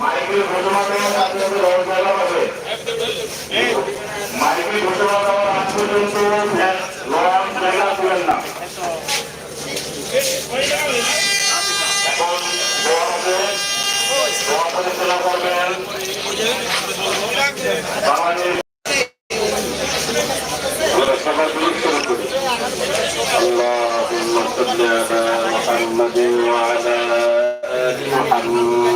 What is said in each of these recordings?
Michael ঘোষণা দেওয়ার আগে আমি রওনা দিলাম হবে। মাইকেল ঘোষণা দেওয়ার আগ পর্যন্ত লড়ান জায়গা দিবেন না এখন দোয়া হবে দোয়া পরিচালনা করবেন বাংলাদেশ সবাই শুরু করি اللهم صل على محمد وعلى آل محمد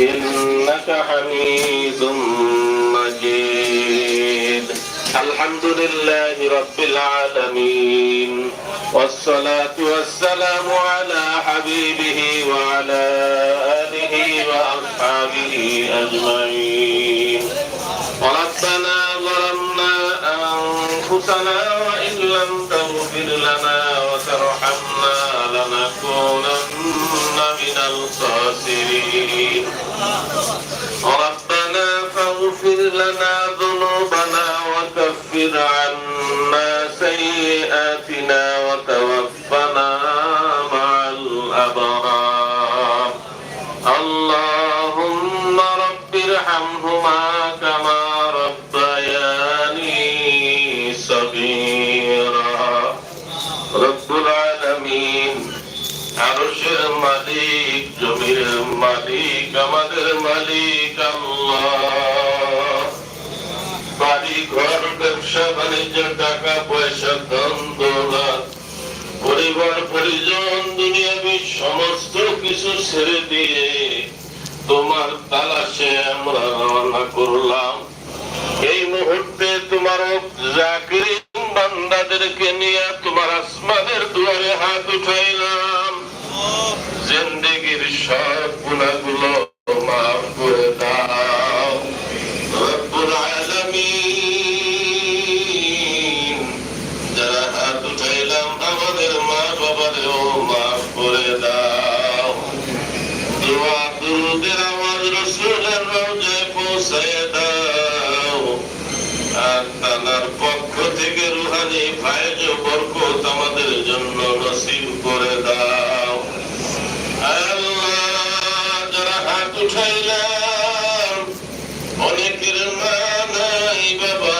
إنك حميد مجيد. الحمد لله رب العالمين. والصلاة والسلام على حبيبه وعلى آله وأصحابه أجمعين. الخاسرين. ربنا فاغفر لنا ذنوبنا وكفر عنا سيئاتنا وتوفنا مع الأبرار. اللهم رب ارحمهما كما ربياني صغيرا. رب العالمين. আরশের মালিক, জমির মালিক, আমাদের মালিক বাড়ি ঘর ব্যবসা, বাণিজ্য, টাকা, পয়সা, ধন, দৌলত, পরিবার, পরিজন দুনিয়াবি সমস্ত কিছু ছেড়ে দিয়ে তোমার তালাশে আমরা রওনা করলাম। এই মুহূর্তে তোমার জাকির বান্দাদেরকে নিয়ে তোমার আসমানের দুয়ারে হাত উঠাইলাম। থেকে রুহানি ফায়জ বরকত আমাদের জন্য নসিব করে দাও। যারা হাত অনেকের মা নাই, বাবা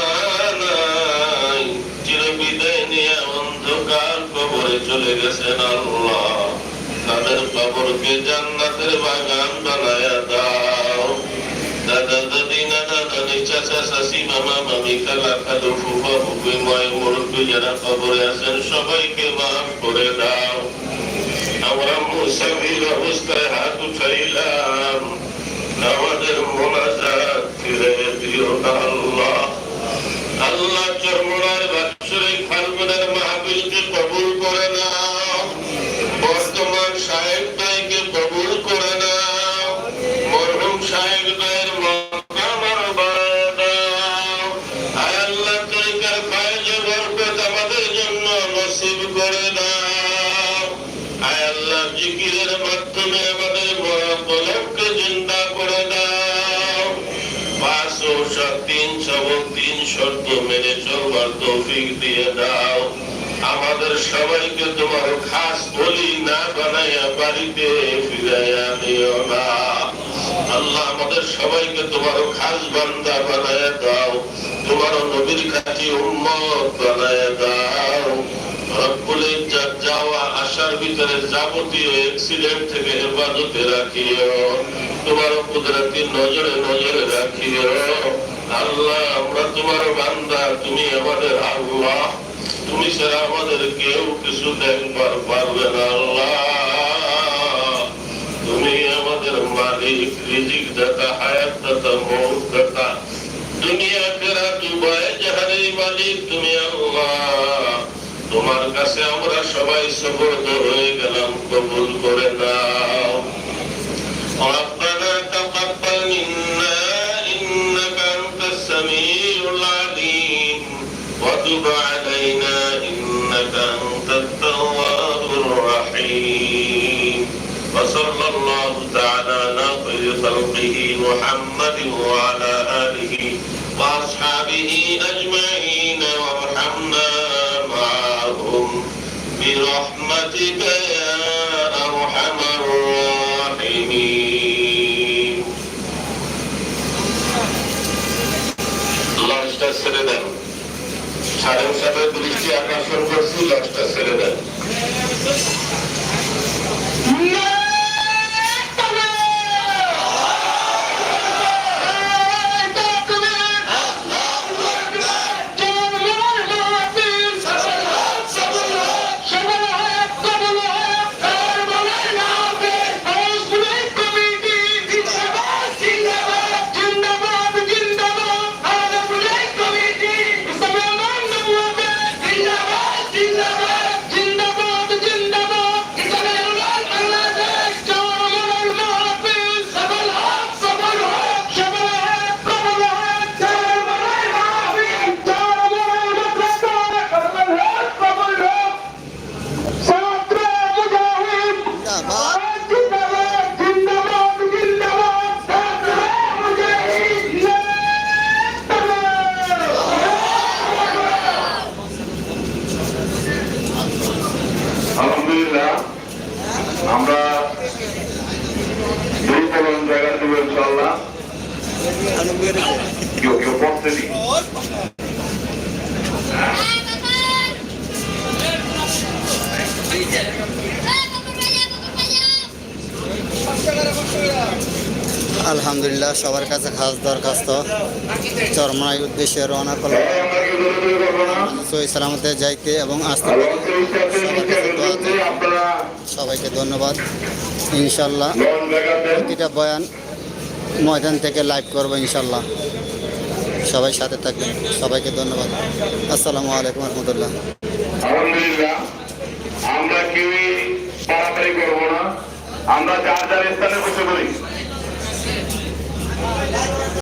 নিয়ে অন্ধকার কবরে চলে গেছেন আল্লাহ। তাদের কবরকে জান্নাতের চাচি মামা মামি করে দাও। অবস্থায় হাত উঠাইলাম। আমাদের মোনাজাত ফিরে দিও আল্লাহ। শর্ত মেনে চলবার তৌফিক দিয়ে দাও। আমাদের সবাইকে তোমার খাস বলি না বানাইয়া বাড়িতে ফিরাইয়া নিও না। আল্লাহ আমাদের সবাইকে তোমার খাস বান্দা বানায় দাও। তোমার নবীর কাছে উন্মত বানায় দাও। তুমি আমাদের আল্লাহ। তুমি ছাড়া আমাদের কেউ তুমি মালিক দুনিয়া ফেরা দুবাই জাহানের মালিক তুমি আল্লাহ। কাছে আমরা সবাই সফরত হয়ে গেলাম কবুল করে দাও ربنا منا إنك أنت السميع العليم وتب علينا إنك أنت الرحيم وصلى الله تعالى على خير خلقه محمد وعلى آله وأصحابه أجمعين برحمتك يا أرحم الراحمين লঞ্চটা ছেড়ে দেন সাড়ে সাথে দৃষ্টি আকর্ষণ করছি লঞ্চটা ছেড়ে দেন আলহামদুলিল্লাহ আমরা আলহামদুলিল্লাহ সবার কাছে খাস দরখাস্ত। চরমায় উদ্দেশ্যে রওনা করলাম। সই সালামতে যাইতে এবং আসতে সবাইকে ধন্যবাদ। ইনশাল্লাহ প্রতিটা বয়ান ময়দান থেকে লাইভ করব ইনশাল্লাহ। সবাই সাথে থাকবেন। সবাইকে ধন্যবাদ। আসসালামু আলাইকুম রহমতুল্লাহ। আলহামদুলিল্লাহ আমরা কেউই করব না। আমরা যার যার স্থানে বসে পড়ি।